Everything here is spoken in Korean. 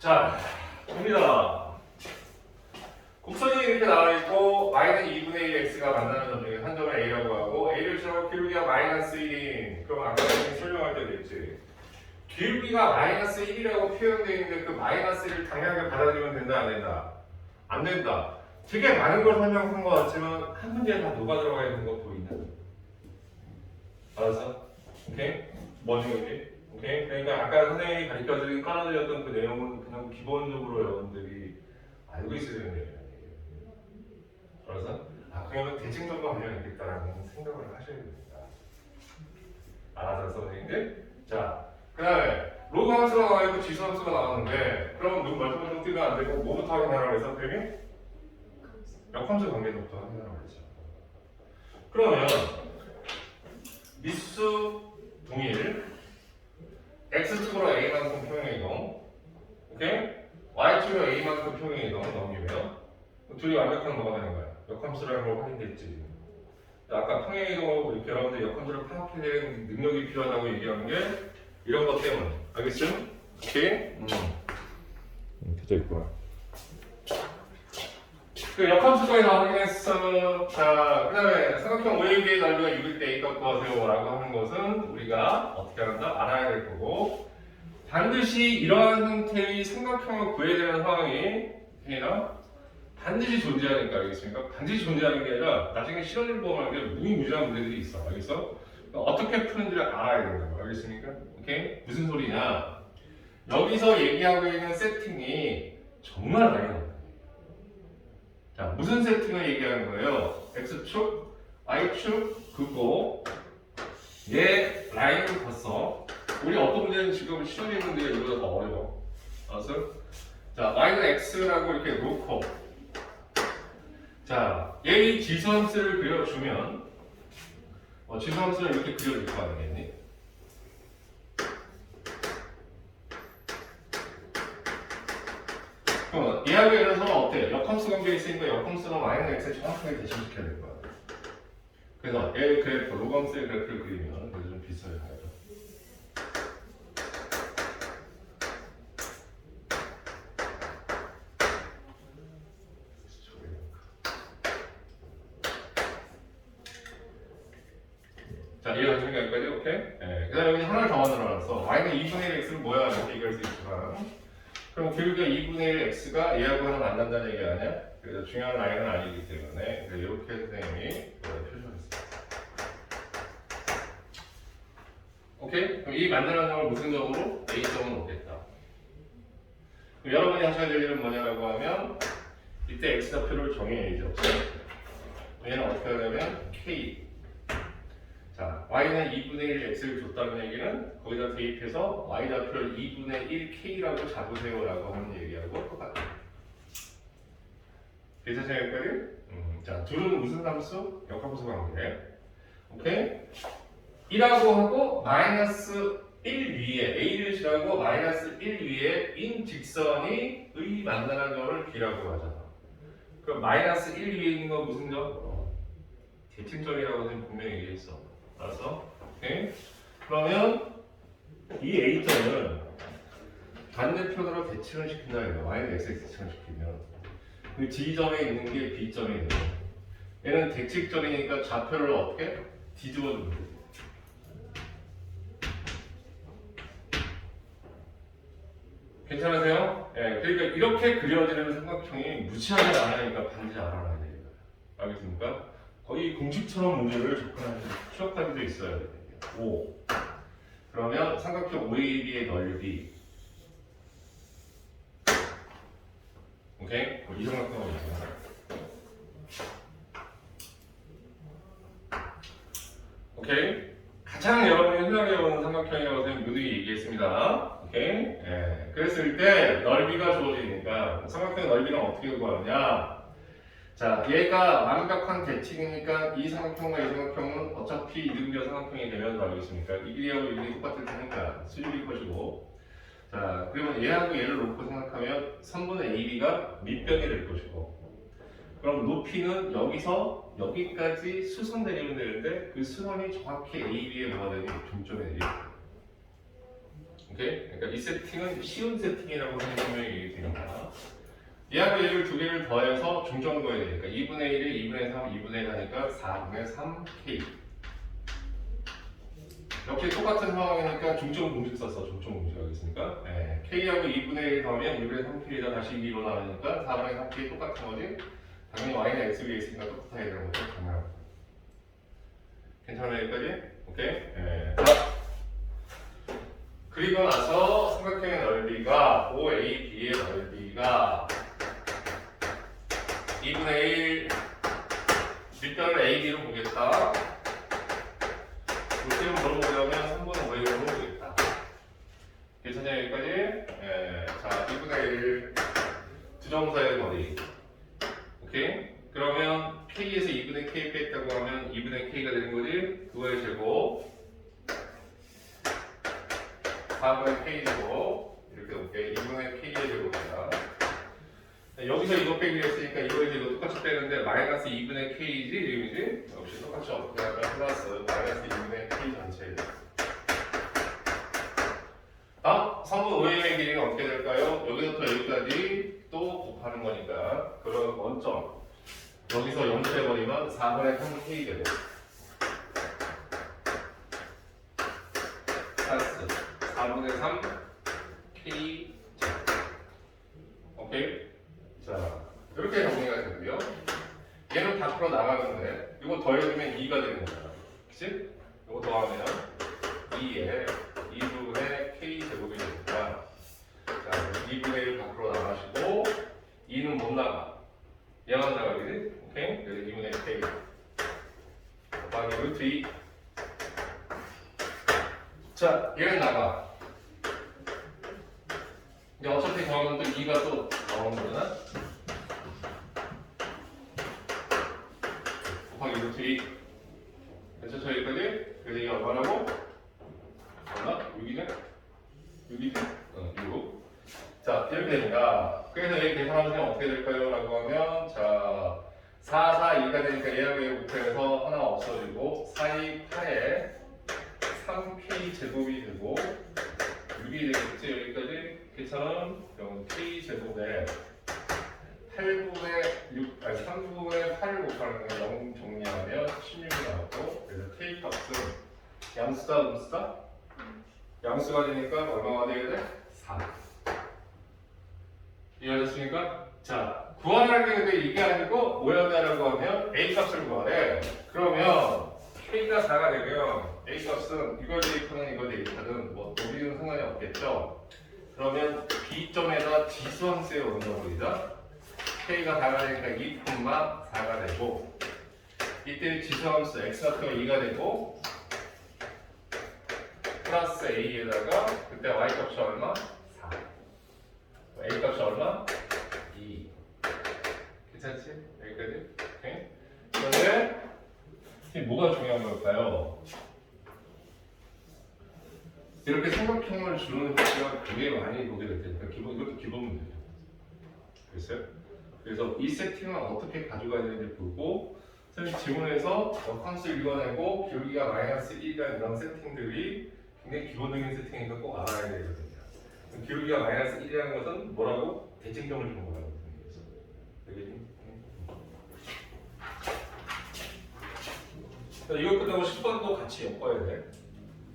자, 봅니다. 곡선이 이렇게 나와 있고 마이너스 2분의 1 x가 만나는 점 중에 한 점을 a라고 하고 a를 싫어하고 기울기가 마이너스 1인 그럼 아까 설명할 때도 있지. 기울기가 마이너스 1이라고 표현되어 있는데 그 마이너스 1을 당연하게 받아들이면 된다 안 된다? 안 된다. 되게 많은 걸 설명한 것 같지만 한 문제에 다 녹아 들어가 있는 거 보이냐? 알았어? 오케이? 뭔 얘기지? 오케이? 그러니까 아까 선생님이 가르쳐드린 깔아드렸던 그 내용은 그냥 기본적으로 여러분들이 알고 있어야 되는 내용이에요. 알았어? 아 그러면 대칭 점과 관련이 있겠다라는 생각을 하셔야 됩니다. 알았어 선생님들? 자, 그 다음에 로그 함수가 나와 있고 지수 함수가 나왔는데 그럼 눈 멀뚱멀뚱 뜨면 안 되고 뭐부터 확인하라고 해서 쌤이? 역함수 관계부터 확인하라고 했죠. 그러면 미수 동일 x축으로 a만큼 평행 이동 오케이? y축으로 a만큼 평행 이동 넘기면 둘이 완벽한 뭐가 되는 거야? 역함수라는 걸 확인됐지 아까 평행 이동하고 이렇게 여러분들 역함수를 파악해내는 능력이 필요하다고 얘기한 게 이런 것 때문에 알겠죠? 오케이? 음. 켜져 있구나 그 역함수까지 다 확인했어. 자, 그 다음에 삼각형 OAB의 넓이가 6일 때 A 값 구하세요라고 하는 것은 우리가 어떻게 한다? 알아야 될 거고 반드시 이러한 형태의 삼각형을 구해야 되는 상황이 해나 반드시 존재하니까 알겠습니까? 반드시 존재하는 게 아니라 나중에 실험을 보면 게 무의무지한 문제들이 있어. 알겠어? 어떻게 푸는지를 알아야 된다고. 알겠습니까? 오케이? 무슨 소리냐? 여기서 얘기하고 있는 세팅이 정말 많이 나와. 자, 무슨 세팅을 얘기하는 거예요? X축, Y축 긋고 얘 라인을 봤어. 우리 어떤 문제는 지금 시험이 문제가 이보다 더 어려워. 알았어? 자, Y는 X라고 이렇게 놓고 자, 얘의 지수함수를 그려주면 어, 지수함수를 이렇게 그려줄 거 아니겠니? 그럼 얘하고 얘는 서로 어때? 역함수 관계에 있으니까 역함수는 y는 x에 정확하게 대신시켜야 될 거야. 그래서 얘 그래프, 로감수의 그래프를 그리면 그래서 좀 비슷하게 가야죠. 자, 이해가시는 여기까지? 오케이? 네. 그 다음에 여기 하나를 더 만들어놨어. y는 2분의 1 x는 뭐야? 이렇게 얘기할 수 있지만 그럼 기울기가 2분의 1 x가 얘하고 하나 만난다는 얘기 아니야? 그래서 중요한 라인은 아니기 때문에 이렇게 선생님이 이걸 표시했습니다. 오케이? 그럼 이 만들어낸 점을 무슨 점으로? A점으로 놓겠다. 그럼 여러분이 하셔야 될 일은 뭐냐라고 하면 이때 x좌표를 정해야죠. 얘는 어떻게 하냐면 K 자, y는 2분의 1 x를 줬다는 얘기는 거기다 대입해서 y좌표를 2분의 1 k라고 잡으세요라고 하는 얘기하고 똑같아요. 괜찮으세요, 여기까지? 음, 자, 둘은 무슨 함수? 역함수 관계. 오케이? 1하고 하고 마이너스 1 위에 a를 지나고 마이너스 1 위에 인 직선이 의 만나는 점을 b라고 하잖아. 그럼 마이너스 1 위에 있는 건 무슨 점? 대칭점이라고 선생님 분명히 얘기했어. 알았어? 오케이? 그러면 이 A점을 반대편으로 대칭을 시킨다 이거 Y는 X에 대칭을 시키면 그 G점에 있는 게 되는 거야. 얘는 대칭점이니까 좌표를 어떻게? 뒤집어 주면 돼. 괜찮으세요? 예, 그러니까 이렇게 그려지는 삼각형이 무시하지 않으니까 반드시 알아놔야 돼요. 알겠습니까? 거의 공식처럼 문제를 접근하는 취업까지도 있어야 돼요. 5. 그러면 삼각형 OAB의 넓이. 오케이? 이 삼각형을 있어요. 오케이? 가장 여러분이 흔하게 보는 삼각형이라고 저는 누누이 얘기했습니다. 오케이? 예. 그랬을 때 넓이가 주어지니까 삼각형 넓이는 어떻게 구하느냐? 자, 얘가 완벽한 대칭이니까 이 삼각형과 이 삼각형은 어차피 이등변 삼각형이 되면 알겠습니까? 이 길이하고 이 길이 똑같을 테니까 수직일 것이고 자, 그러면 얘하고 얘를 놓고 생각하면 3분의 AB가 밑변이 될 것이고 그럼 높이는 여기서 여기까지 수선 내리면 되는데 그 수선이 정확히 AB에 뭐가 되니? 중점에 내리 오케이? 그러니까 이 세팅은 쉬운 세팅이라고 생각하면. 얘하고 얘를 두 개를 더해서 중점구해야 되니까 2분의 1이 2분의 3, 2분의 1 하니까 4분의 3K. 역시 똑같은 상황이니까 중점 공식 썼어. 중점 공식 하겠습니까? 네. K하고 2분의 1 더하면 2분의 3K에다 다시 2로 나누니까 4분의 3K 똑같은 거지. 당연히 Y는 X 위에 있으니까 똑같아야 되는 거죠. 당연하고. 괜찮아요 여기까지? 오케이? 네. 자, 그리고 나서 삼각형의 넓이가 OAB의 넓이가 2분의 1 밑변을 AB로 보겠다. 물질을 물어보려면 3분의 5A로 보겠다. 괜찮아요 여기까지? 네. 자, 2분의 1 두정사의 거리. 오케이? 그러면 K에서 2분의 K 뺐다고 하면 2분의 K가 되는 거지? 그거의 제곱 4분의 K 제곱 이렇게 볼게 2분의 K의 제곱이다 여기서 이거 빼기로 했으니까 이거에서 이거 똑같이 빼는데 마이너스 2분의 K지 이름이지? 역시 똑같이 어떻게 하면 플러스 마이너스 2분의 K 전체 다음 3분 5행의 길이가 어떻게 될까요? 여기서부터 여기까지 또 곱하는 거니까. 그럼 원점. 여기서 연결해버리면 4분의 3K 되고 플러스 4분의 3 0을 주면 2가 되는 거야. 그치? 이거 더하면 2에 2분의 k 제곱이 되니까 자 2분의 1 밖으로 나가시고 2는 못 나가. 얘만 나가겠지? 오케이? 그래서 2분의 k 곱하기 루트 2. 자 얘는 나가. 근데 어차피 더하면 또 2가 또 나오는 거잖아. 루트 2. 그래서 저기까지? 그래서 이게 얼마라고? 얼마? 6이네? 6이네? 어, 6. 자, 이렇게 됩니다. 그래서 얘 계산하면 어떻게 될까요? 라고 하면, 자, 4, 4, 2가 되니까 얘하고 얘 곱해서 하나 없어지고, 4, 2, 8에 3k 제곱이 되고 6이 되겠지 여기까지 괜찮은 그럼 k 제곱에 8분의 6 아니 3분의 8을 곱하는 거 0 정리하면 16이 나왔고 그래서 k 값은 양수다 음수다? 양수가 되니까 얼마가 되게 돼? 4 이해하셨습니까? 자 구하라는 게 이게 아니고 뭐였냐라고 하면 a 값을 구하래 그러면 k가 4가 되면 a 값은 이걸 대입하는 이걸 대입하든 뭐 우리는 상관이 없겠죠. 그러면 b 점에다 지수함수에 온다고이다. k가 4가 되니까 2 4가 되고 이때 지수함수 x 같은 거 2가 되고 플러스 a에다가 그때 y 값이 얼마? 4. a 값이 얼마? 2. 괜찮지? 여기까지? 오케이? 그런데 이게 뭐가 중요한 걸까요? 이렇게 삼각형을 주는 횟수가 되게 많이 보게 될 테니까 기본 이것도 기본 문제예요. 그랬어요? 그래서 이 세팅을 어떻게 가져가야 되는지 보고 선생님 지문에서 역함수 읽어내고 기울기가 마이너스 1이라는 이런 세팅들이 굉장히 기본적인 세팅이니까 꼭 알아야 되거든요. 기울기가 마이너스 1이라는 것은 뭐라고? 대칭점을 주는 거라고. 되겠니? 자, 이거 끝나고 10번도 같이 엮어야 돼.